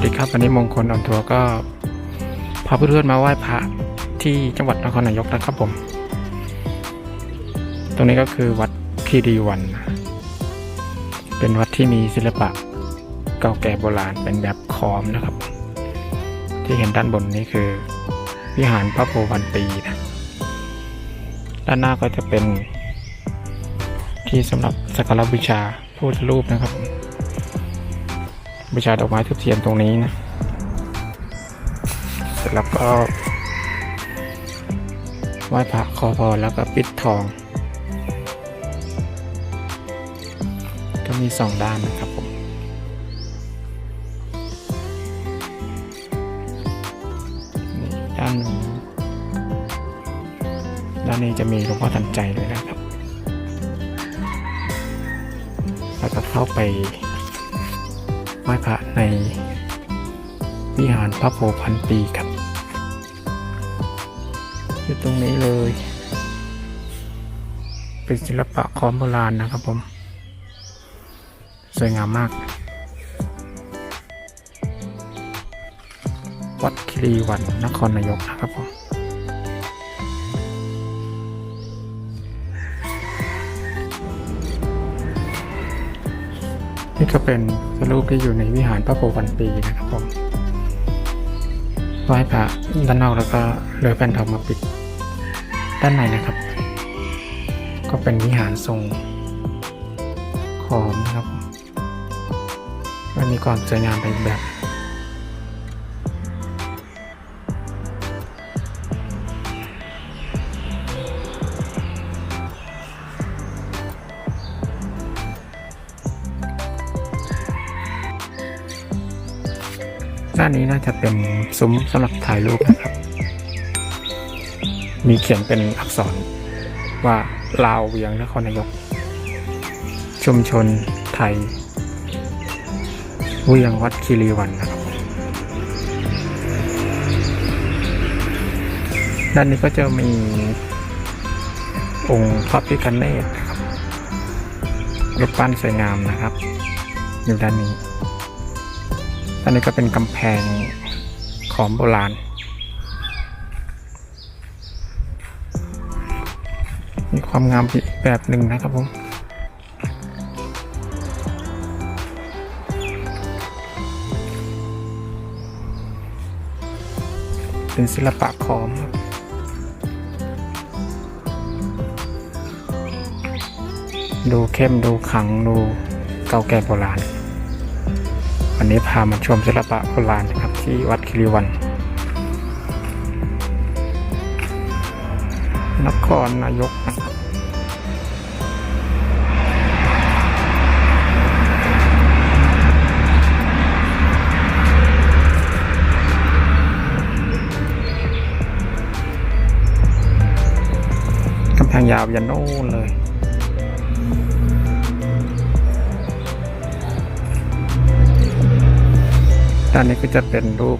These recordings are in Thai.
วัสดีครับวันนี้มงคลออนทัวร์ก็พาเพื่อนๆมาไหว้พระที่จังหวัดนครนายกนะครับผม ตรงนี้ก็คือวัดคีรีวัน เป็นวัดที่มีศิลปะเก่าแก่โบราณเป็นแบบขอมนะครับ ที่เห็นด้านบนนี้คือวิหารพระโพธิ์พันปีนะด้านหน้าก็จะเป็นที่สำหรับสักการบูชาพระพุทธรูปนะครับ บูชาดอกไม้ทุบเทียนตรงนี้นะเสร็จแล้วก็ไหว้พระขอพรแล้วก็ปิดทอง ก็มีสองด้านนะครับผมด้านนู้ด้านนี้จะมีหลวงพ่อทันใจเลยนะครับ แล้วก็เข้าไป ไหว้พระในวิหารพระโพพันปีครับ อยู่ตรงนี้เลย เป็นศิลปะคอมโบราณนะครับผม สวยงามมาก วัดคิรีวันนครนายกนะครับผม นี่ก็เป็นรูปที่อยู่ในวิหารพระโพวันปีนะครับผมไหว้พระด้านนอกแล้วก็เลือแผ่นทองมาปิด ด้านในนะครับ ก็เป็นวิหารทรงขอมนะครับมันมีความสวยงามไปอีกแบบ ด้านนี้น่าจะเป็นซุ้มสำหรับถ่ายรูปนะครับ มีเขียนเป็นอักษรว่าลาวเวียงนครนายก ชุมชนไทย เวียงวัดคีรีวันนะครับ ด้านนี้ก็จะมีองค์พระพิคเนตนะครับรูปปั้นสวยงามนะครับ อยู่ด้านนี้ อันนี้ก็เป็นกำแพงของโบราณ มีความงามอีกแบบหนึ่งนะครับผมเป็นศิลปะขอมครับดูเข้มดูขังดูเก่าแก่โบราณ วันนี้พามาชมศิลปะโบราณนะครับที่วัดคิริวัน นครนายกนะครับกำแพงยาวยันโน่นเลย ด้านนี้ก็จะเป็นรูป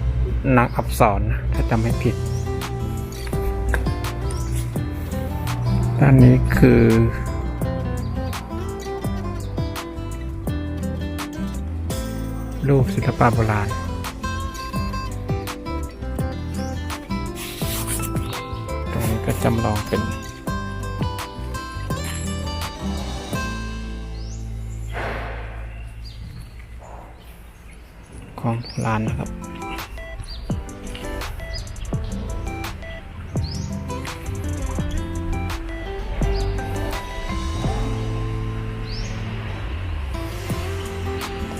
นักอักษรนะถ้าจำไม่ผิด ด้านนี้คือ รูปศิลปะโบราณตรงนี้ก็จำลองเป็น ของร้านนะครับ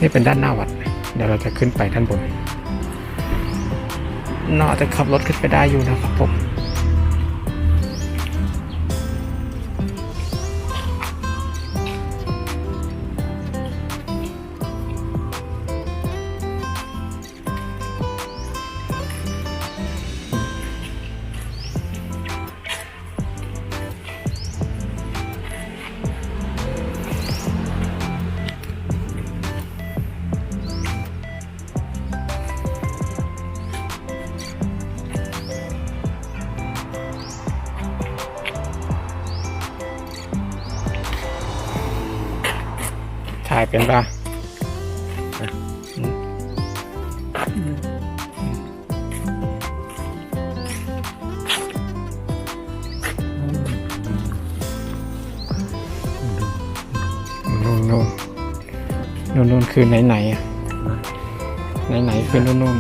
นี่เป็นด้านหน้าวัด เดี๋ยวเราจะขึ้นไปด้านบนน่าจะขับรถขึ้นไปได้อยู่นะครับผม ถ่ายเป็นปะนุ่นนุ่นนุ่นนุ่นคือไหนไหนไหนไหนคือนุ่นนุ่น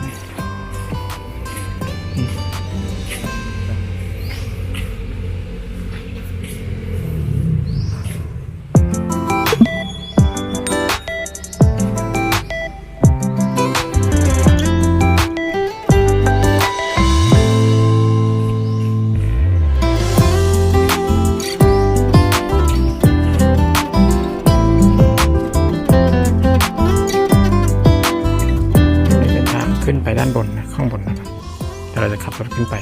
ขึ้นไปด้านบนนะข้างบนนะครับเดี๋ยวเราจะขับรถขึ้นไป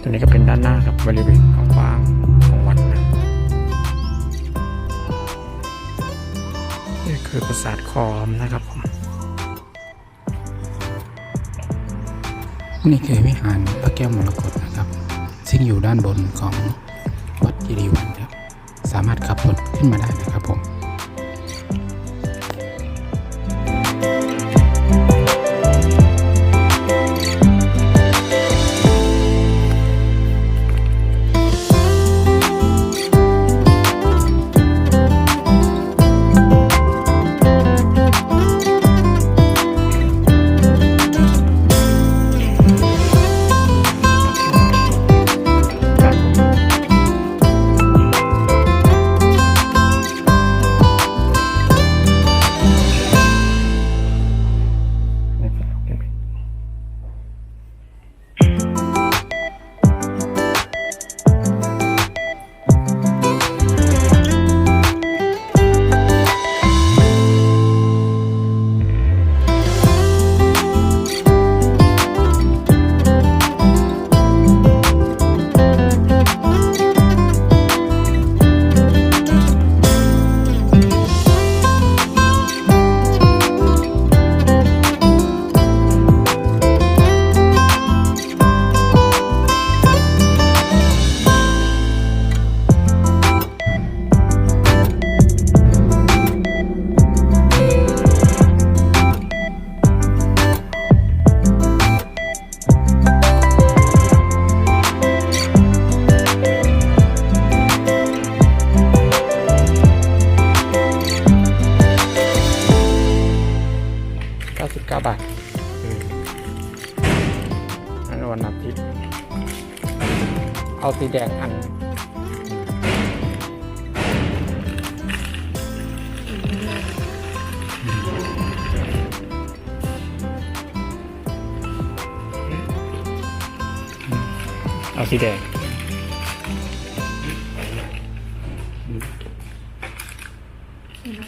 ตัวนี้ก็เป็นด้านหน้าครับบริเวณกว้างของวัดนะนี่คือปราสาทคอมนะครับผมนี่คือวิหารพระแก้วมรกตนะครับ ซึ่งอยู่ด้านบนของวัดกิริวันครับ สามารถขับรถขึ้นมาได้นะครับผม เอาสีแดงอันเอาสีแดง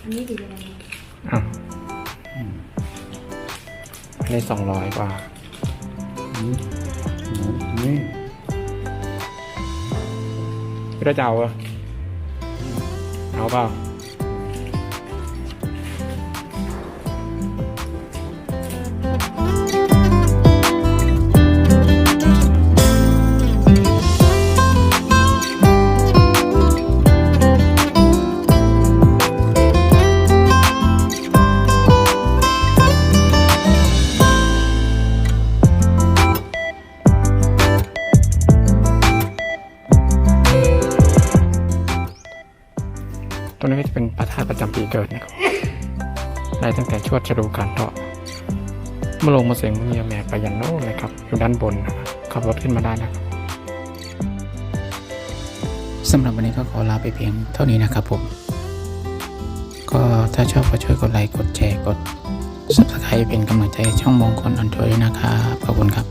อันนี้ดีอะไรอะอันนี้สองร้อยกว่า นี่ พี่เราจะเอาเอาเปล่า วดชะดูการเถาะเมื่อลงมาเสียงเมียแม่ไปยันโน่เลยครับ อยู่ด้านบนนะครับขับรถขึ้นมาได้นะครับสำหรับวันนี้ก็ขอลาไปเพียงเท่านี้นะครับผม ก็ถ้าชอบก็ช่วยกดไลค์กดแชร์กด subscribe เป็นกำลังใจช่องมงคลอันทัวร์ด้วยนะครับ ขอบคุณครับ